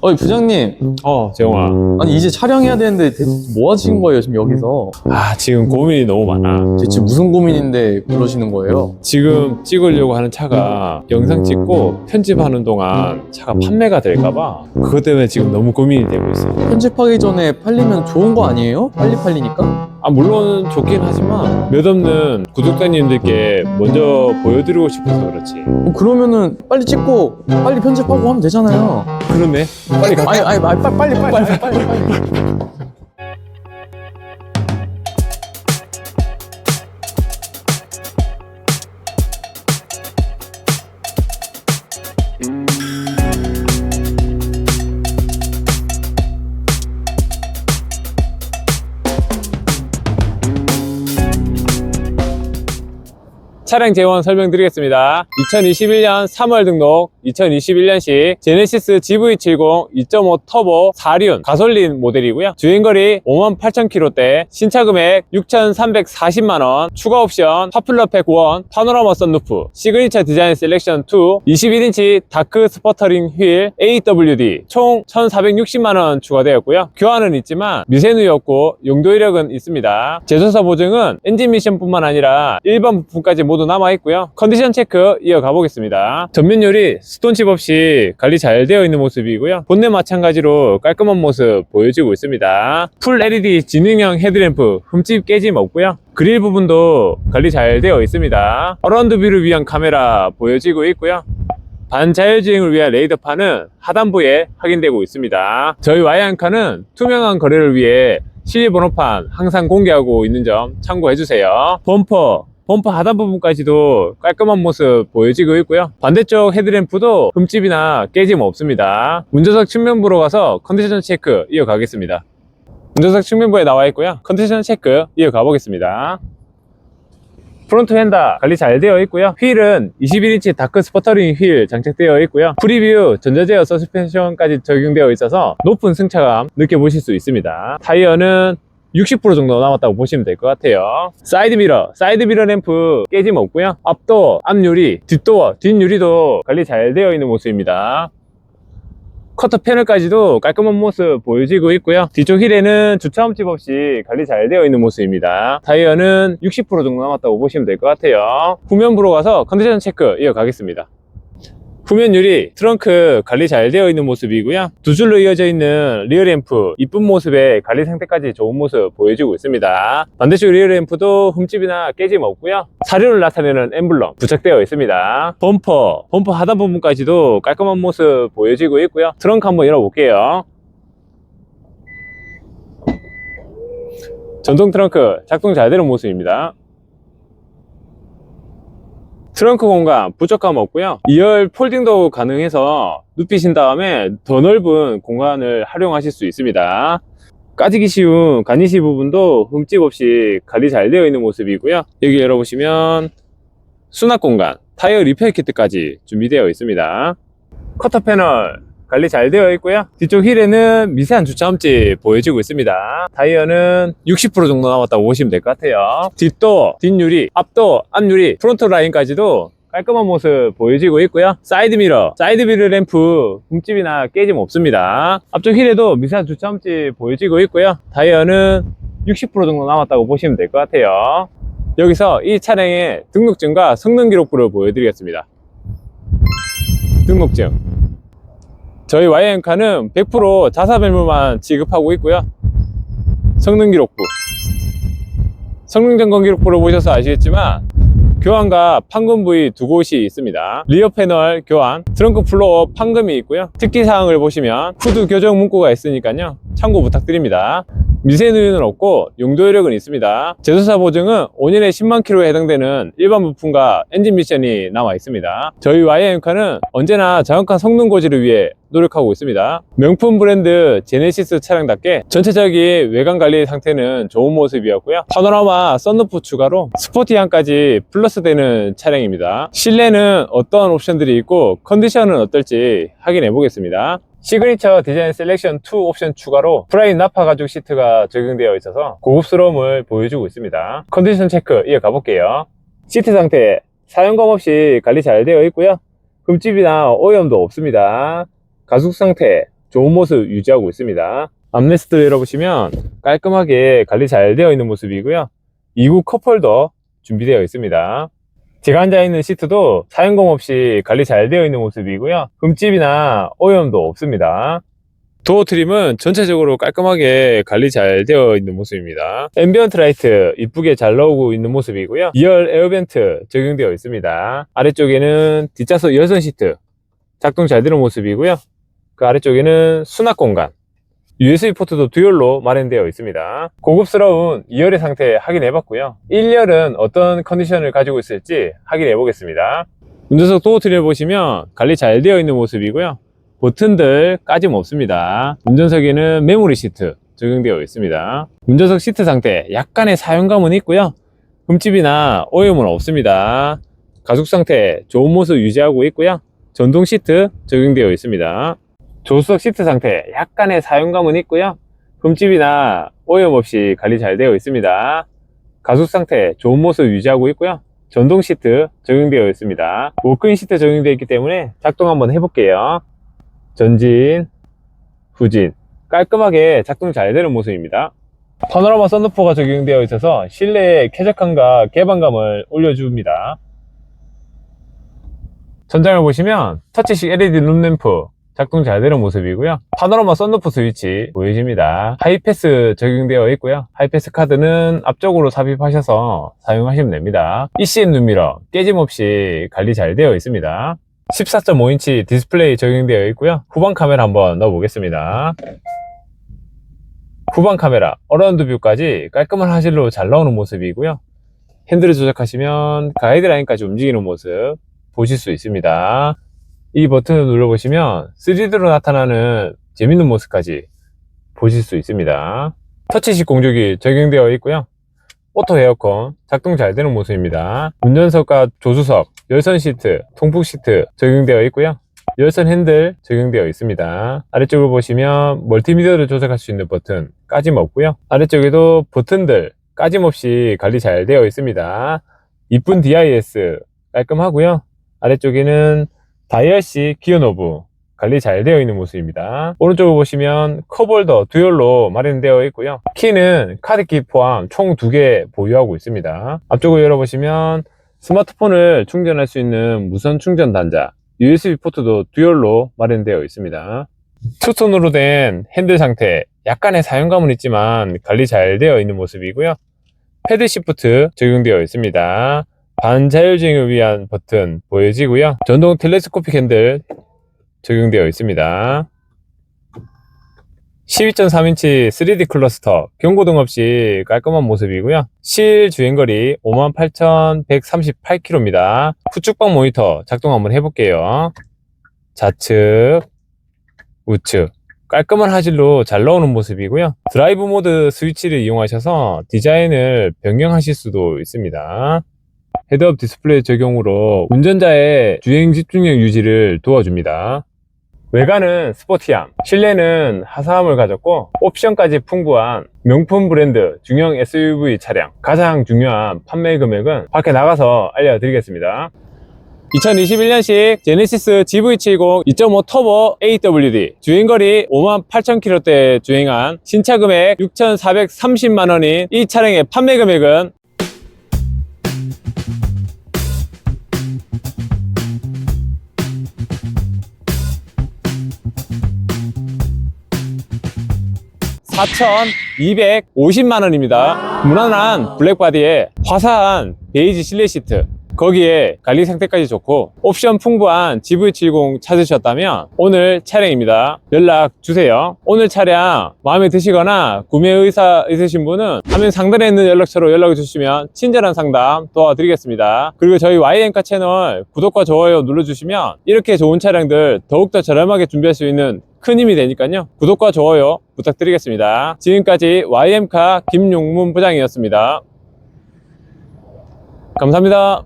어이 부장님 어, 재영아. 아니 이제 촬영해야 되는데 대- 뭐 하시는 거예요 지금 여기서 아, 지금 고민이 너무 많아. 대체 무슨 고민인데 그러시는 거예요? 지금 찍으려고 하는 차가 영상 찍고 편집하는 동안 차가 판매가 될까봐 그것 때문에 지금 너무 고민이 되고 있어. 편집하기 전에 팔리면 좋은 거 아니에요? 빨리 팔리니까? 아, 물론 좋긴 하지만 몇 없는 구독자님들께 먼저 보여드리고 싶어서 그렇지. 어, 그러면은 빨리 찍고 빨리 편집하고 하면 되잖아요 그러네. 빨리 가. 아니 아니 빨리 빨리 빨리 빨리 빨리 빨리 차량 재원 설명드리겠습니다. 2021년 3월 등록, 2021년식 제네시스 GV70 2.5 터보 4륜 가솔린 모델이고요. 주행거리 58,000km대, 신차 금액 6,340만원, 추가 옵션, 파플러 팩 1, 파노라마 썬루프, 시그니처 디자인 셀렉션 2, 21인치 다크 스퍼터링 휠, AWD, 총 1,460만원 추가되었고요. 교환은 있지만 미세누였고 용도 이력은 있습니다. 제조사 보증은 엔진 미션뿐만 아니라 일반 부품까지 모두 남아있고요. 컨디션 체크 이어가 보겠습니다. 전면율이 스톤칩 없이 관리 잘 되어 있는 모습이고요. 본넷 마찬가지로 깔끔한 모습 보여지고 있습니다. 풀 LED 지능형 헤드램프 흠집 깨짐 없고요. 그릴 부분도 관리 잘 되어 있습니다. 어라운드 뷰를 위한 카메라 보여지고 있고요. 반자율주행을 위한 레이더판은 하단부에 확인되고 있습니다. 저희 와이안카는 투명한 거래를 위해 실리 번호판 항상 공개하고 있는 점 참고해주세요. 범퍼, 범퍼 하단 부분까지도 깔끔한 모습 보여지고 있고요. 반대쪽 헤드램프도 흠집이나 깨짐 없습니다. 운전석 측면부로 가서 컨디션 체크 이어가겠습니다. 운전석 측면부에 나와 있고요. 컨디션 체크 이어가 보겠습니다. 프론트 휀다 관리 잘 되어 있고요. 휠은 21인치 다크 스퍼터링 휠 장착되어 있고요. 프리뷰 전자제어 서스펜션까지 적용되어 있어서 높은 승차감 느껴보실 수 있습니다. 타이어는 60% 정도 남았다고 보시면 될 것 같아요. 사이드 미러, 사이드 미러 램프 깨짐 없고요. 앞도, 앞유리, 뒷도어, 뒷유리도 관리 잘 되어 있는 모습입니다. 커터 패널까지도 깔끔한 모습 보여지고 있고요. 뒤쪽 휠에는 주차 흠집 없이 관리 잘 되어 있는 모습입니다. 타이어는 60% 정도 남았다고 보시면 될 것 같아요. 후면부로 가서 컨디션 체크 이어가겠습니다. 후면 유리, 트렁크 관리 잘 되어 있는 모습이고요. 두 줄로 이어져 있는 리어 램프, 이쁜 모습에 관리 상태까지 좋은 모습 보여주고 있습니다. 반대쪽 리어 램프도 흠집이나 깨짐 없고요. 사륜을 나타내는 엠블럼 부착되어 있습니다. 범퍼, 범퍼 하단 부분까지도 깔끔한 모습 보여지고 있고요. 트렁크 한번 열어볼게요. 전동 트렁크 작동 잘 되는 모습입니다. 트렁크 공간 부족함 없고요. 2열 폴딩도 가능해서 눕히신 다음에 더 넓은 공간을 활용하실 수 있습니다. 까지기 쉬운 가니시 부분도 흠집 없이 관리 잘 되어 있는 모습이고요. 여기 열어보시면 수납 공간 타이어 리페어 키트까지 준비되어 있습니다. 커터 패널 관리 잘 되어 있고요. 뒤쪽 휠에는 미세한 주차 흠집 보여지고 있습니다. 타이어는 60% 정도 남았다고 보시면 될 것 같아요. 뒷도 뒷유리 앞도 앞유리 프론트 라인까지도 깔끔한 모습 보여지고 있고요. 사이드 미러 사이드 미러 램프 흠집이나 깨짐 없습니다. 앞쪽 휠에도 미세한 주차 흠집 보여지고 있고요. 타이어는 60% 정도 남았다고 보시면 될 것 같아요. 여기서 이 차량의 등록증과 성능 기록부를 보여드리겠습니다. 등록증 저희 YN카는 100% 자사 매물만 지급하고 있고요. 성능 기록부. 성능 점검 기록부를 보셔서 아시겠지만 교환과 판금 부위 두 곳이 있습니다. 리어 패널 교환, 트렁크 플로어 판금이 있고요. 특기 사항을 보시면 후드 교정 문구가 있으니까요. 참고 부탁드립니다. 미세누유는 없고 용도 이력은 있습니다. 제조사 보증은 5년에 10만 킬로에 해당되는 일반 부품과 엔진 미션이 남아 있습니다. 저희 YM카는 언제나 정확한 성능 고지를 위해 노력하고 있습니다. 명품 브랜드 제네시스 차량답게 전체적인 외관 관리 상태는 좋은 모습이었고요. 파노라마 썬루프 추가로 스포티함까지 플러스 되는 차량입니다. 실내는 어떠한 옵션들이 있고 컨디션은 어떨지 확인해 보겠습니다. 시그니처 디자인 셀렉션 2 옵션 추가로 프라임 나파 가죽 시트가 적용되어 있어서 고급스러움을 보여주고 있습니다. 컨디션 체크 이어가 볼게요. 시트 상태 사용감 없이 관리 잘 되어 있고요. 흠집이나 오염도 없습니다. 가죽 상태 좋은 모습 유지하고 있습니다. 암레스트 열어보시면 깔끔하게 관리 잘 되어 있는 모습이고요. 2구 컵홀더 준비되어 있습니다. 제가 앉아있는 시트도 사용감 없이 관리 잘 되어 있는 모습이고요. 흠집이나 오염도 없습니다. 도어 트림은 전체적으로 깔끔하게 관리 잘 되어 있는 모습입니다. 앰비언트 라이트 이쁘게 잘 나오고 있는 모습이고요. 2열 에어벤트 적용되어 있습니다. 아래쪽에는 뒷좌석 열선 시트 작동 잘 되는 모습이고요. 그 아래쪽에는 수납 공간 USB 포트도 듀얼로 마련되어 있습니다. 고급스러운 2열의 상태 확인해 봤고요. 1열은 어떤 컨디션을 가지고 있을지 확인해 보겠습니다. 운전석 도어 트림을 보시면 관리 잘 되어 있는 모습이고요. 버튼들 까짐 없습니다. 운전석에는 메모리 시트 적용되어 있습니다. 운전석 시트 상태 약간의 사용감은 있고요. 흠집이나 오염은 없습니다. 가죽 상태 좋은 모습 유지하고 있고요. 전동 시트 적용되어 있습니다. 조수석 시트 상태 약간의 사용감은 있고요. 흠집이나 오염 없이 관리 잘 되어 있습니다. 가죽 상태 좋은 모습 유지하고 있고요. 전동 시트 적용되어 있습니다. 워크인 시트 적용되어 있기 때문에 작동 한번 해볼게요. 전진, 후진 깔끔하게 작동 잘 되는 모습입니다. 파노라마 썬루프가 적용되어 있어서 실내의 쾌적함과 개방감을 올려줍니다. 천장을 보시면 터치식 LED 룸램프 작동 잘 되는 모습이고요. 파노라마 썬루프 스위치 보여집니다. 하이패스 적용되어 있고요. 하이패스 카드는 앞쪽으로 삽입하셔서 사용하시면 됩니다. ECM 눈미러 깨짐없이 관리 잘 되어 있습니다. 14.5인치 디스플레이 적용되어 있고요. 후방 카메라 한번 넣어 보겠습니다. 후방 카메라 어라운드 뷰까지 깔끔한 화질로 잘 나오는 모습이고요. 핸들을 조작하시면 가이드라인까지 움직이는 모습 보실 수 있습니다. 이 버튼을 눌러보시면 3D로 나타나는 재밌는 모습까지 보실 수 있습니다. 터치식 공조기 적용되어 있고요. 오토 에어컨 작동 잘 되는 모습입니다. 운전석과 조수석, 열선 시트, 통풍 시트 적용되어 있고요. 열선 핸들 적용되어 있습니다. 아래쪽을 보시면 멀티미디어를 조작할 수 있는 버튼 까짐 없고요. 아래쪽에도 버튼들 까짐 없이 관리 잘 되어 있습니다. 이쁜 DIS 깔끔하고요. 아래쪽에는 다이얼식 기어 노브 관리 잘 되어 있는 모습입니다. 오른쪽을 보시면 컵홀더 듀얼로 마련되어 있고요. 키는 카드키 포함 총 두 개 보유하고 있습니다. 앞쪽을 열어보시면 스마트폰을 충전할 수 있는 무선 충전 단자 USB 포트도 듀얼로 마련되어 있습니다. 투톤으로 된 핸들 상태 약간의 사용감은 있지만 관리 잘 되어 있는 모습이고요. 패드 시프트 적용되어 있습니다. 반자율주행을 위한 버튼 보여지고요. 전동 텔레스코픽 핸들 적용되어 있습니다. 12.3인치 3D 클러스터 경고등 없이 깔끔한 모습이고요. 실 주행거리 58,138km입니다. 후측방 모니터 작동 한번 해볼게요. 좌측, 우측 깔끔한 화질로 잘 나오는 모습이고요. 드라이브 모드 스위치를 이용하셔서 디자인을 변경하실 수도 있습니다. 헤드업 디스플레이 적용으로 운전자의 주행 집중력 유지를 도와줍니다. 외관은 스포티함, 실내는 화사함을 가졌고 옵션까지 풍부한 명품 브랜드 중형 SUV 차량 가장 중요한 판매 금액은 밖에 나가서 알려드리겠습니다. 2021년식 제네시스 GV70 2.5 터보 AWD 주행거리 58,000km대 주행한 신차 금액 6,430만원인 이 차량의 판매 금액은 4,250만 원입니다. 무난한 블랙바디에 화사한 베이지 실내 시트 거기에 관리 상태까지 좋고 옵션 풍부한 GV70 찾으셨다면 오늘 차량입니다. 연락 주세요. 오늘 차량 마음에 드시거나 구매 의사 있으신 분은 화면 상단에 있는 연락처로 연락을 주시면 친절한 상담 도와드리겠습니다. 그리고 저희 YM카 채널 구독과 좋아요 눌러주시면 이렇게 좋은 차량들 더욱더 저렴하게 준비할 수 있는 큰 힘이 되니까요. 구독과 좋아요 부탁드리겠습니다. 지금까지 YM카 김용문 부장이었습니다. 감사합니다.